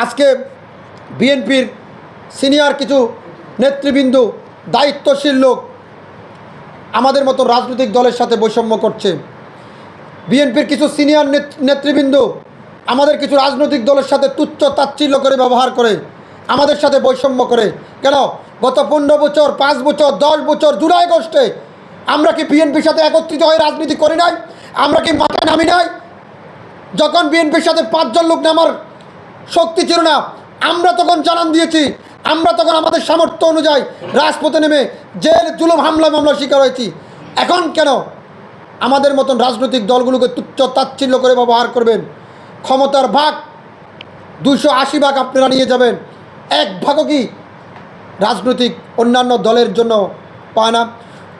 আজকে বিএনপির সিনিয়র কিছু নেতৃবৃন্দ, দায়িত্বশীল লোক আমাদের মতো রাজনৈতিক দলের সাথে বৈষম্য করছে। বিএনপির কিছু সিনিয়র নেতৃবৃন্দ আমাদের কিছু রাজনৈতিক দলের সাথে তুচ্ছ তাচ্ছিল্য করে ব্যবহার করে, আমাদের সাথে বৈষম্য করে। কেন? গত পনেরো বছর, পাঁচ বছর, দশ বছর জুলাই আগস্টে আমরা কি বিএনপির সাথে একত্রিত হয়ে রাজনীতি করি নাই? আমরা কি মাথায় নামি নাই? যখন বিএনপির সাথে পাঁচজন লোক নামার শক্তি ছিল না। আমরা তখন জানান দিয়েছি, আমরা তখন আমাদের সামর্থ্য অনুযায়ী রাজপথে নেমে জেল, জুলুম, হামলা মামলা শিকার হয়েছি। এখন কেন আমাদের মতন রাজনৈতিক দলগুলোকে তুচ্ছ তাচ্ছিল্য করে ব্যবহার করবেন? ক্ষমতার ভাগ দুশো আশি ভাগ আপনারা নিয়ে যাবেন। এক ভাগও কি রাজনৈতিক অন্যান্য দলের জন্য পায় না।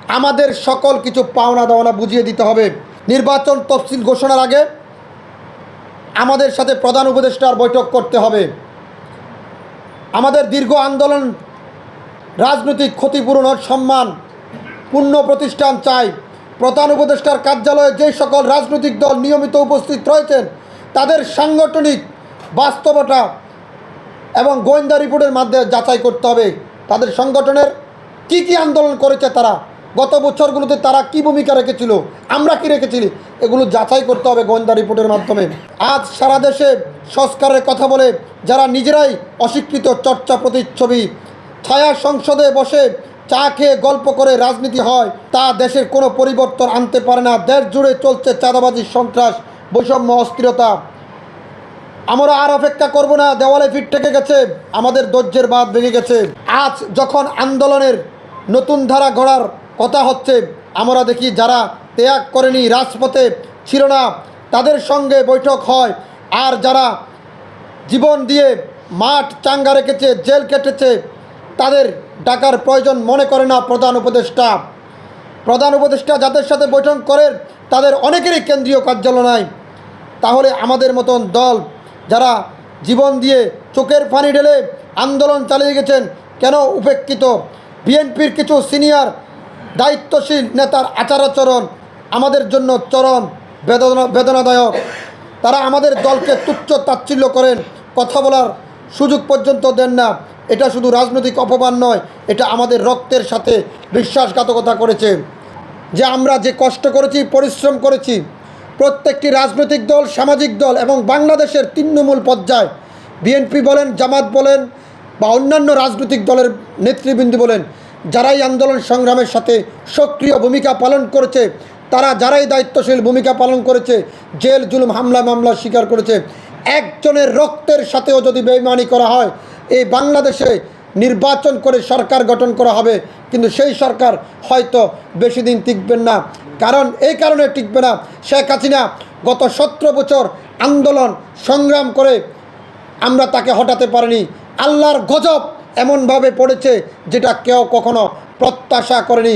আমাদের সকল কিছু পাওনা দাওনা বুঝিয়ে দিতে হবে। নির্বাচন তফসিল ঘোষণার আগে আমাদের সাথে প্রধান উপদেষ্টার বৈঠক করতে হবে। আমাদের দীর্ঘ আন্দোলন, রাজনৈতিক ক্ষতিপূরণের সম্মান পূর্ণ প্রতিষ্ঠান চাই। প্রধান উপদেষ্টার কার্যালয়ে যে সকল রাজনৈতিক দল নিয়মিত উপস্থিত রয়েছেন, তাদের সাংগঠনিক বাস্তবতা এবং গোয়েন্দা রিপোর্টের মাধ্যমে যাচাই করতে হবে। তাদের সংগঠনের কি কি আন্দোলন করেছে তারা গত বছরগুলোতে তারা কি ভূমিকা রেখেছিল? আমরা কি রেখেছিলি এগুলো যাচাই করতে হবে গোয়েন্দা রিপোর্টের মাধ্যমে। আজ সারা দেশে সংস্কারের কথা বলে যারা নিজেরাই অস্বীকৃত চর্চা প্রতিচ্ছবি, ছায়া সংসদে বসে চা খেয়ে গল্প করে রাজনীতি হয়, তা দেশের কোনো পরিবর্তন আনতে পারে না। দেশ জুড়ে চলছে চাঁদাবাজি, সন্ত্রাস, বৈষম্য, অস্থিরতা। আমরা আর অপেক্ষা করব না। দেওয়ালে ফিট থেকে গেছে। আমাদের ধৈর্যের বাদ ভেঙে গেছে। আজ যখন আন্দোলনের নতুন ধারা গড়ার কথা হচ্ছে, আমরা দেখি যারা ত্যাগ করেনি রাজপথে ছিল না, তাদের সঙ্গে বৈঠক হয়। আর যারা জীবন দিয়ে মাঠ চাঙ্গা রেখেছে, জেল কেটেছে, তাদের ডাকার প্রয়োজন মনে করে না প্রধান উপদেষ্টা। প্রধান উপদেষ্টা যাদের সাথে বৈঠক করেন তাদের অনেকেরই কেন্দ্রীয় কার্যালয় তাহলে আমাদের মতন দল যারা জীবন দিয়ে চোখের পানি ঢেলে আন্দোলন চালিয়ে গেছেন, কেন উপেক্ষিত? বিএনপির কিছু সিনিয়র দায়িত্বশীল নেতার আচার আচরণ আমাদের জন্য চরম বেদনা বেদনাদায়ক। তারা আমাদের দলকে তুচ্ছ তাচ্ছিল্য করেন। কথা বলার সুযোগ পর্যন্ত দেন না। এটা শুধু রাজনৈতিক অপমান নয়, এটা আমাদের রক্তের সাথে বিশ্বাসঘাতকতা করেছে। যে আমরা যে কষ্ট করেছি, পরিশ্রম করেছি, প্রত্যেকটি রাজনৈতিক দল, সামাজিক দল এবং বাংলাদেশের তৃণমূল পর্যায়, বিএনপি বলেন, জামাত বলেন বা অন্যান্য রাজনৈতিক দলের নেতৃবৃন্দ বলেন যারাই আন্দোলন সংগ্রামের সাথে সক্রিয় ভূমিকা পালন করেছে, তারা যারাই দায়িত্বশীল ভূমিকা পালন করেছে, জেল, জুলুম, হামলা, মামলা স্বীকার করেছে, একজনের রক্তের সাথেও যদি বেইমানি করা হয়, এই বাংলাদেশে নির্বাচন করে সরকার গঠন করা হবে। কিন্তু সেই সরকার হয়তো বেশি দিন টিকবেন না। কারণ এই কারণে টিকবে না শেখ হাসিনা। গত সতেরো বছর আন্দোলন সংগ্রাম করে আমরা তাকে হটাতে পারিনি। আল্লাহর গজব এমনভাবে পড়েছে যেটা কেউ কখনো প্রত্যাশা করেনি।